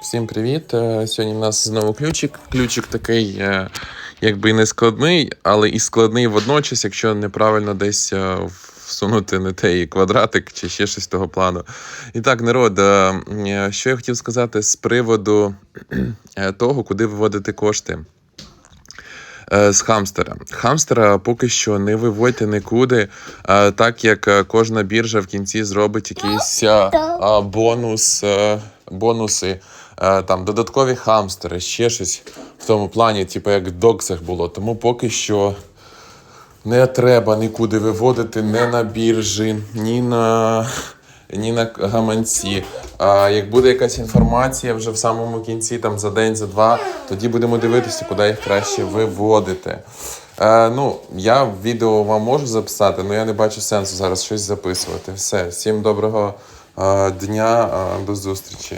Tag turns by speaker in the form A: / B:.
A: Всім привіт! Е, Сьогодні в нас знову ключик. Ключик такий, е, якби не складний, але і складний водночас, якщо неправильно десь е, всунути не той квадратик чи ще щось того плану. І так, народ, що я хотів сказати з приводу того, куди виводити кошти. З хамстера. Хамстера поки що не виводьте нікуди, так як кожна біржа в кінці зробить якийсь бонус, бонуси, там додаткові хамстери, ще щось в тому плані, типу як в доксах було. Тому поки що не треба нікуди виводити ні на біржі, ні на, ні на гаманці. А як буде якась інформація вже в самому кінці, там за день, за два, тоді будемо дивитися, куди їх краще виводити. Е, ну, я відео вам можу записати, але я не бачу сенсу зараз щось записувати. Все, всім доброго е, дня, е, до зустрічі.